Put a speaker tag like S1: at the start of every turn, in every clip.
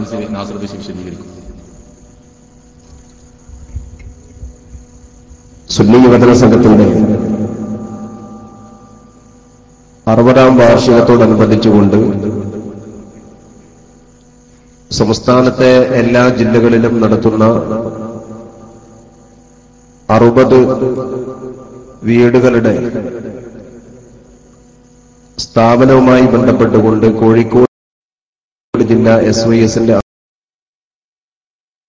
S1: വിശദീകരിക്കും
S2: സുന്നി യുവജന സംഘത്തിന്റെ അറുപതാം വാർഷികത്തോടനുബന്ധിച്ചുകൊണ്ട് സംസ്ഥാനത്തെ എല്ലാ ജില്ലകളിലും നടത്തുന്ന അറുപത് വീടുകളുടെ സ്ഥാപനവുമായി ബന്ധപ്പെട്ടുകൊണ്ട് കോഴിക്കോട് ജില്ലാ എസ് വൈ എസിന്റെ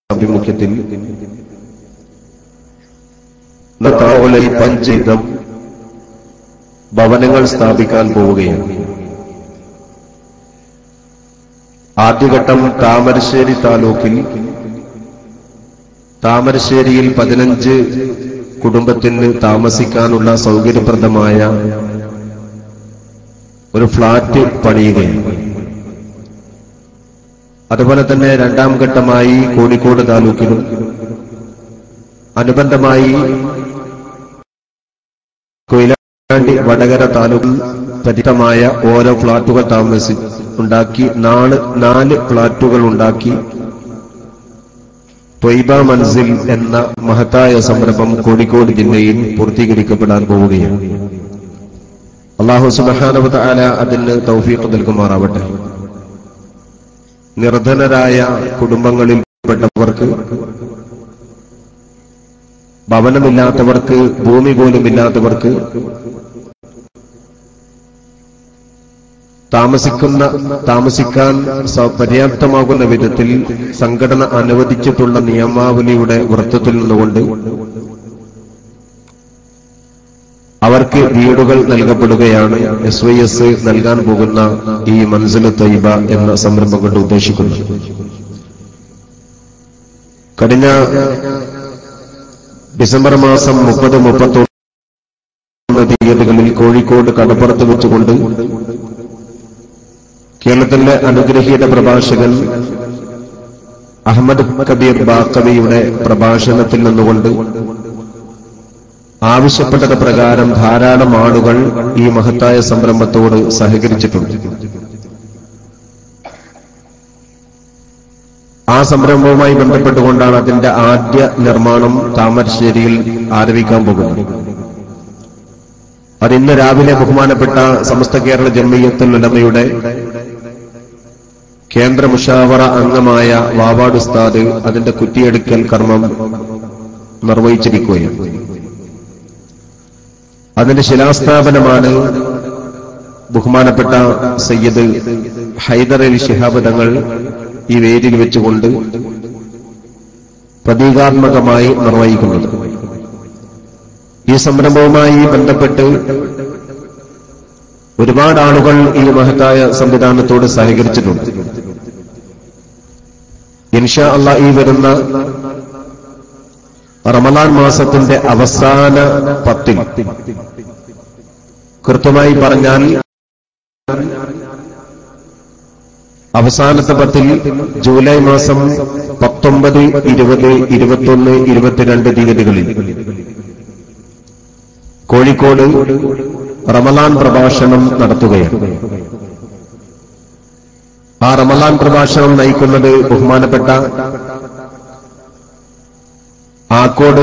S2: ആഭിമുഖ്യത്തിൽ താവളിൽ ഭവനങ്ങൾ സ്ഥാപിക്കാൻ പോവുകയാണ്. ആദ്യഘട്ടം താമരശ്ശേരി താലൂക്കിൽ താമരശ്ശേരിയിൽ പതിനഞ്ച് കുടുംബത്തിന് താമസിക്കാനുള്ള സൗകര്യപ്രദമായ ഒരു ഫ്ളാറ്റ് പണിയുകയാണ്. അതുപോലെ തന്നെ രണ്ടാം ഘട്ടമായി കോഴിക്കോട് താലൂക്കിലും അനുബന്ധമായി കൊയിലാണ്ടി വടകര താലൂക്കിൽ പരിതമായ ഓരോ ഫ്ളാറ്റുകൾ താമസി ഉണ്ടാക്കി നാല് നാല് ഫ്ളാറ്റുകൾ ഉണ്ടാക്കി. ത്വൈബ മൻസിൽ എന്ന മഹത്തായ സംരംഭം കോഴിക്കോട് ജില്ലയിൽ പൂർത്തീകരിക്കപ്പെടാൻ പോവുകയാണ്. അള്ളാഹു സുബഹാനവത ആല അതിന് തൗഫീഖ് നൽകുമാറാവട്ടെ. നിർധനരായ കുടുംബങ്ങളിൽപ്പെട്ടവർക്ക് ഭവനമില്ലാത്തവർക്ക് ഭൂമി പോലും ഇല്ലാത്തവർക്ക് താമസിക്കുന്ന താമസിക്കാൻ പര്യാപ്തമാകുന്ന വിധത്തിൽ സംഘടന അനുവദിച്ചിട്ടുള്ള നിയമാവലിയുടെ വൃത്തത്തിൽ നിന്നുകൊണ്ട് അവർക്ക് വീടുകൾ നൽകപ്പെടുകയാണ്. എസ് വൈ എസ് നൽകാൻ പോകുന്ന ഈ മൻസിൽ തൈബ എന്ന സംരംഭം കൊണ്ട് ഉദ്ദേശിക്കുന്നത് കഴിഞ്ഞ ഡിസംബർ മാസം മുപ്പത് മുപ്പത്തൊന്ന് തീയതികളിൽ കോഴിക്കോട് കടപ്പുറത്ത് വെച്ചുകൊണ്ട് കേരളത്തിലെ അനുഗ്രഹീത പ്രഭാഷകൻ അഹമ്മദ് കബീർ ബാക്കവിയുടെ പ്രഭാഷണത്തിൽ നിന്നുകൊണ്ട് ആവശ്യപ്പെട്ടത് പ്രകാരം ധാരാളം ആളുകൾ ഈ മഹത്തായ സംരംഭത്തോട് സഹകരിച്ചിട്ടുണ്ട്. ആ സംരംഭവുമായി ബന്ധപ്പെട്ടുകൊണ്ടാണ് അതിന്റെ ആദ്യ നിർമ്മാണം താമരശ്ശേരിയിൽ ആരംഭിക്കാൻ പോകുന്നത്. അത് ഇന്ന് രാവിലെ ബഹുമാനപ്പെട്ട സമസ്ത കേരള ജമ്മിയത്തുൽ ഉലമയുടെ കേന്ദ്ര മുഷാവറ അംഗമായ വാവാട് ഉസ്താദ് അതിന്റെ കുറ്റിയെടുക്കൽ കർമ്മം നിർവഹിച്ചിരിക്കുകയാണ്. അതിന്റെ ശിലാസ്ഥാപനമാണ് ബഹുമാനപ്പെട്ട സയ്യിദ് ഹൈദർ അലി ഷിഹാബ് തങ്ങൾ ഈ വേദിയിൽ വെച്ചുകൊണ്ട് പ്രതീകാത്മകമായി നിർവഹിക്കുന്നത്. ഈ സംരംഭവുമായി ബന്ധപ്പെട്ട് ഒരുപാട് ആളുകൾ ഈ മഹത്തായ സംവിധാനത്തോട് സഹകരിച്ചിട്ടുണ്ട്. ഇൻഷാ അല്ല ഈ വരുന്ന റമദാൻ മാസത്തിന്റെ അവസാന പത്തിൽ. കൃത്യമായി പറഞ്ഞാൽ അവസാനത്തെ പത്തിൽ ജൂലൈ മാസം പത്തൊമ്പത് ഇരുപത് ഇരുപത്തൊന്ന് ഇരുപത്തിരണ്ട് തീയതികളിൽ കോഴിക്കോട് റമലാൻ പ്രഭാഷണം നടത്തുകയാണ്. ആ റമലാൻ പ്രഭാഷണം നയിക്കുന്നത് ബഹുമാനപ്പെട്ട ആക്കോട്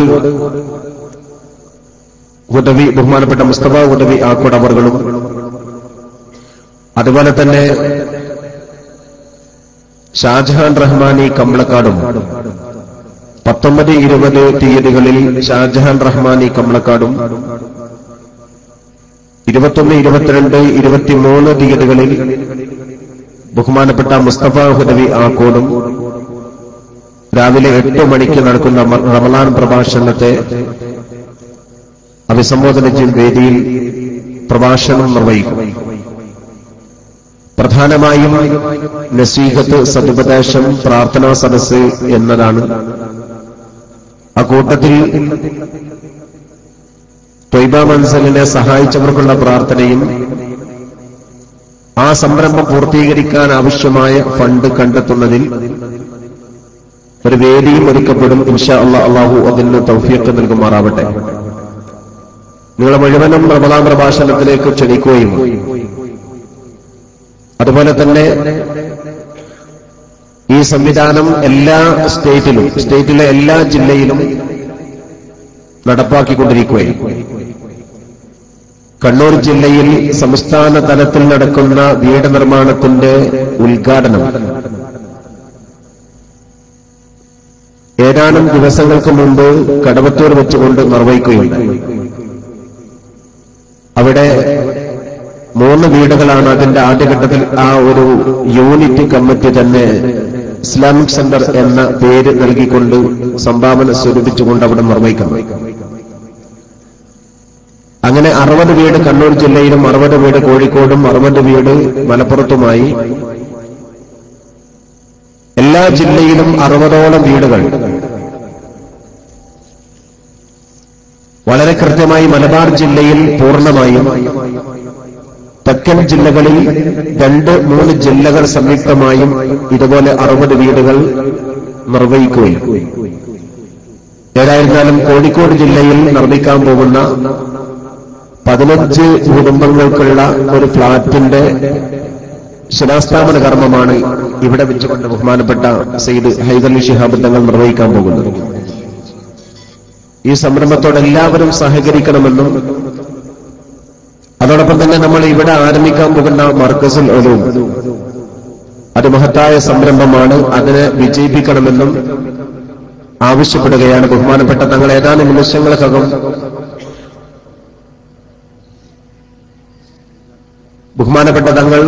S2: ഉദവി ബഹുമാനപ്പെട്ട മുസ്തഫ ഉദവി ആക്കോട് അവറുകളും അതുപോലെ തന്നെ ഷാജഹാൻ റഹ്മാനി കമ്പളക്കാടും പത്തൊമ്പത് ഇരുപത് തീയതികളിൽ ഷാജഹാൻ റഹ്മാനി കമ്പളക്കാടും ഇരുപത്തൊന്ന് ഇരുപത്തിരണ്ട് ഇരുപത്തിമൂന്ന് തീയതികളിൽ ബഹുമാനപ്പെട്ട മുസ്തഫ ഹുദവി ആക്കോടും. രാവിലെ എട്ട് മണിക്ക് നടക്കുന്ന റമലാൻ പ്രഭാഷണത്തെ അഭിസംബോധന ചെയ്യും. വേദിയിൽ പ്രഭാഷണം നിർവഹിക്കും. പ്രധാനമായും നസീഹത്ത് സതുപദേശം പ്രാർത്ഥനാ സദസ് എന്നതാണ്. ആ കൂട്ടത്തിൽ ത്വയ്ബ മൻസലിനെ സഹായിച്ചവർക്കുള്ള പ്രാർത്ഥനയും ആ സംരംഭം പൂർത്തീകരിക്കാൻ ആവശ്യമായ ഫണ്ട് കണ്ടെത്തുന്നതിൽ ഒരു വേദിയും ഒരുക്കപ്പെടും. ഇൻഷാ അള്ളാഹ് അള്ളാഹു അതിന് തൗഫീഖ് നൽകുമാറാവട്ടെ. നിങ്ങളെ മുഴുവനും റമദാൻ പ്രഭാഷണത്തിലേക്ക് ക്ഷണിക്കുകയും അതുപോലെ തന്നെ ഈ സംവിധാനം എല്ലാ സ്റ്റേറ്റിലും സ്റ്റേറ്റിലെ എല്ലാ ജില്ലയിലും നടപ്പാക്കിക്കൊണ്ടിരിക്കുകയും കണ്ണൂർ ജില്ലയിൽ സംസ്ഥാന തലത്തിൽ നടക്കുന്ന വീട് നിർമ്മാണത്തിന്റെ ഉദ്ഘാടനം ഏതാനും ദിവസങ്ങൾക്ക് മുമ്പ് കടവത്തൂർ വെച്ചുകൊണ്ട് നിർവഹിക്കുകയുണ്ടായി. അവിടെ മൂന്ന് വീടുകളാണ് അതിന്റെ ആദ്യഘട്ടത്തിൽ ആ ഒരു യൂണിറ്റ് കമ്മിറ്റി തന്നെ ഇസ്ലാമിക് സെന്റർ എന്ന പേര് നൽകിക്കൊണ്ട് സംഭാവന സ്വരൂപിച്ചുകൊണ്ട് അവിടെ നിർവഹിക്കുന്നു അങ്ങനെ അറുപത് വീട് കണ്ണൂർ ജില്ലയിലും അറുപത് വീട് കോഴിക്കോടും അറുപത് വീട് മലപ്പുറത്തുമായി. എല്ലാ ജില്ലയിലും അറുപതോളം വീടുകൾ വളരെ കൃത്യമായി മലബാർ ജില്ലയിൽ പൂർണമായും തെക്കൻ ജില്ലകളിൽ രണ്ട് മൂന്ന് ജില്ലകൾ സംയുക്തമായും ഇതുപോലെ അറുപത് വീടുകൾ നിർവഹിക്കുകയും ഏതായിരുന്നാലും കോഴിക്കോട് ജില്ലയിൽ നിർമ്മിക്കാൻ പോകുന്ന പതിനഞ്ച് കുടുംബങ്ങൾക്കുള്ള ഒരു ഫ്ളാറ്റിന്റെ ശിലാസ്ഥാപന കർമ്മമാണ് ഇവിടെ വെച്ചുകൊണ്ട് ബഹുമാനപ്പെട്ട സെയ്ദ് ഹൈദലി ശിഹാബ് തങ്ങൾ നിർവഹിക്കാൻ പോകുന്നത്. ഈ സംരംഭത്തോട് എല്ലാവരും സഹകരിക്കണമെന്നും അതോടൊപ്പം തന്നെ നമ്മൾ ഇവിടെ ആരംഭിക്കാൻ പോകുന്ന മർക്കസുൽ ഒലും അത് മഹത്തായ സംരംഭമാണ്. അതിനെ വിജയിപ്പിക്കണമെന്നും ആവശ്യപ്പെടുകയാണ് ബഹുമാനപ്പെട്ട തങ്ങൾ ഏതാനും നിമിഷങ്ങൾക്കകം ബഹുമാനപ്പെട്ട തങ്ങൾ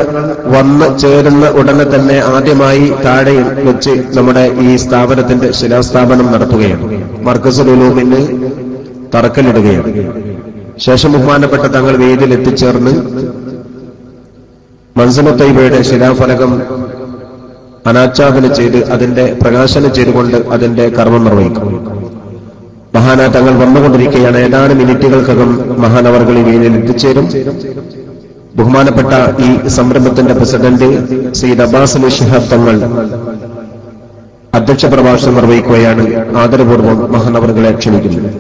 S2: വന്ന് ചേരുന്ന ഉടനെ തന്നെ ആദ്യമായി താഴെ വെച്ച് നമ്മുടെ ഈ സ്ഥാപനത്തിന്റെ ശിലാസ്ഥാപനം നടത്തുകയാണ്. മർക്കസുൽ ഉലൂമിന് തറക്കല്ലിടുകയാണ്. ശേഷം ബഹുമാനപ്പെട്ട തങ്ങൾ വേദിയിൽ എത്തിച്ചേർന്ന് മൻസമുത്തൈബയുടെ ശിലാഫലകം അനാച്ഛാദനം ചെയ്ത് അതിന്റെ പ്രകാശനം ചെയ്തുകൊണ്ട് അതിന്റെ കർമ്മം നിർവഹിക്കും. മഹാന തങ്ങൾ വന്നുകൊണ്ടിരിക്കുകയാണ്. ഏതാനും മിനിറ്റുകൾക്കകം മഹാനവർകൾ ഈ വേദിയിൽ എത്തിച്ചേരും. ബഹുമാനപ്പെട്ട ഈ സംരംഭത്തിന്റെ പ്രസിഡന്റ് സയ്യിദ് അബ്ബാസ് അലി ഷിഹാബ് തങ്ങൾ അധ്യക്ഷ പ്രഭാഷണം നിർവഹിക്കുകയാണ്. ആദരപൂർവം മഹാനവറുകളെ ക്ഷണിക്കുന്നു.